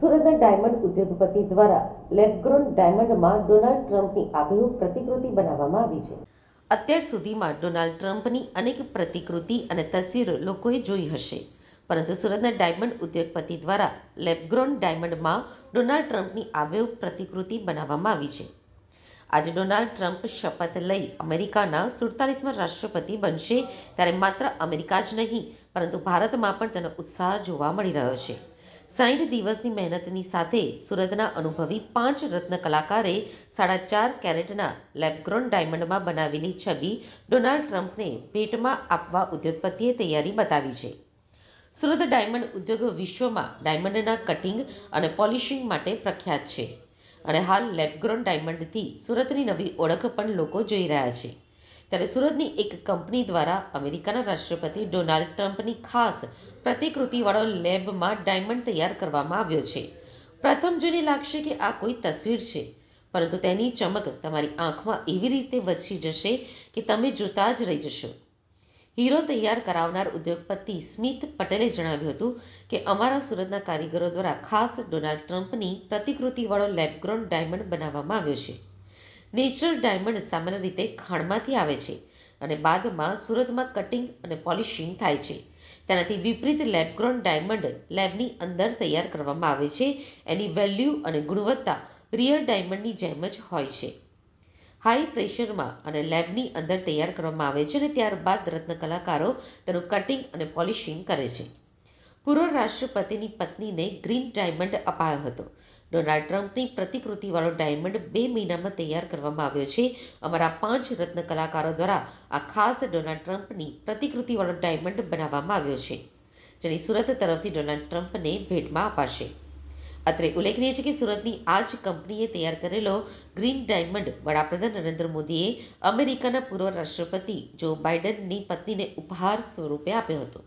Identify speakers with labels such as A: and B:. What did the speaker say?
A: સુરતના ડાયમંડ ઉદ્યોગપતિ દ્વારા લેબગ્રોન ડાયમંડમાં ડોનાલ્ડ ટ્રમ્પની આબેહૂબ પ્રતિકૃતિ બનાવવામાં આવી છે. અત્યાર સુધીમાં ડોનાલ્ડ ટ્રમ્પની અનેક પ્રતિકૃતિ અને તસવીરો લોકોએ જોઈ હશે. પરંતુ સુરતના ડાયમંડ ઉદ્યોગપતિ દ્વારા લેબગ્રોન ડાયમંડમાં ડોનાલ્ડ ટ્રમ્પની આબેહૂબ પ્રતિકૃતિ બનાવવામાં આવી છે. આજે ડોનાલ્ડ ટ્રમ્પ શપથ લઈ અમેરિકાના સુડતાલીસમાં રાષ્ટ્રપતિ બનશે, ત્યારે માત્ર અમેરિકા જ નહીં, પરંતુ ભારતમાં પણ તેનો ઉત્સાહ જોવા મળી રહ્યો છે. સાઠ દિવસની મહેનતની સાથે સુરતના અનુભવી પાંચ રત્ન કલાકારે સાડા ચાર કેરેટના લેબગ્રોન ડાયમંડમાં બનાવેલી છબી ડોનાલ્ડ ટ્રમ્પને ભેટમાં આપવા ઉદ્યોગપતિએ તૈયારી બતાવી છે. સુરત ડાયમંડ ઉદ્યોગ વિશ્વમાં ડાયમંડના કટિંગ અને પોલિશિંગ માટે પ્રખ્યાત છે અને હાલ લેબગ્રોન ડાયમંડથી સુરતની નવી ઓળખ પણ લોકો જોઈ રહ્યા છે. ત્યારે સુરતની એક કંપની દ્વારા અમેરિકાના રાષ્ટ્રપતિ ડોનાલ્ડ ટ્રમ્પની ખાસ પ્રતિકૃતિવાળો લેબમાં ડાયમંડ તૈયાર કરવામાં આવ્યો છે. પ્રથમ જોઈને લાગશે કે આ કોઈ તસવીર છે, પરંતુ તેની ચમક તમારી આંખમાં એવી રીતે વસી જશે કે તમે જોતા જ રહી જશો. હીરો તૈયાર કરાવનાર ઉદ્યોગપતિ સ્મિથ પટેલે જણાવ્યું હતું કે અમારા સુરતના કારીગરો દ્વારા ખાસ ડોનાલ્ડ ટ્રમ્પની પ્રતિકૃતિવાળો લેબગ્રોન ડાયમંડ બનાવવામાં આવ્યો છે. નેચરલ ડાયમંડ સામાન્ય રીતે ખાણમાંથી આવે છે અને બાદમાં સુરતમાં કટિંગ અને પોલિશિંગ થાય છે. તેનાથી વિપરીત લેબગ્રોન ડાયમંડ લેબની અંદર તૈયાર કરવામાં આવે છે. એની વેલ્યુ અને ગુણવત્તા રિયલ ડાયમંડની જેમ જ હોય છે. હાઈ પ્રેશરમાં અને લેબની અંદર તૈયાર કરવામાં આવે છે અને ત્યારબાદ રત્ન કલાકારો તેનું કટિંગ અને પોલિશિંગ કરે છે. પૂર્વ રાષ્ટ્રપતિની પત્નીને ગ્રીન ડાયમંડ અપાયો હતો. ડોનાલ્ડ ટ્રમ્પની પ્રતિકૃતિવાળો ડાયમંડ બે મહિનામાં તૈયાર કરવામાં આવ્યો છે. અમારા પાંચ રત્ન કલાકારો દ્વારા આ ખાસ ડોનાલ્ડ ટ્રમ્પની પ્રતિકૃતિવાળો ડાયમંડ બનાવવામાં આવ્યો છે, જેની સુરત તરફથી ડોનાલ્ડ ટ્રમ્પને ભેટમાં અપાશે. અત્રે ઉલ્લેખનીય છે કે સુરતની આ જ કંપનીએ તૈયાર કરેલો ગ્રીન ડાયમંડ વડાપ્રધાન નરેન્દ્ર મોદીએ અમેરિકાના પૂર્વ રાષ્ટ્રપતિ જો બાઇડનની પત્નીને ઉપહાર સ્વરૂપે આપ્યો હતો.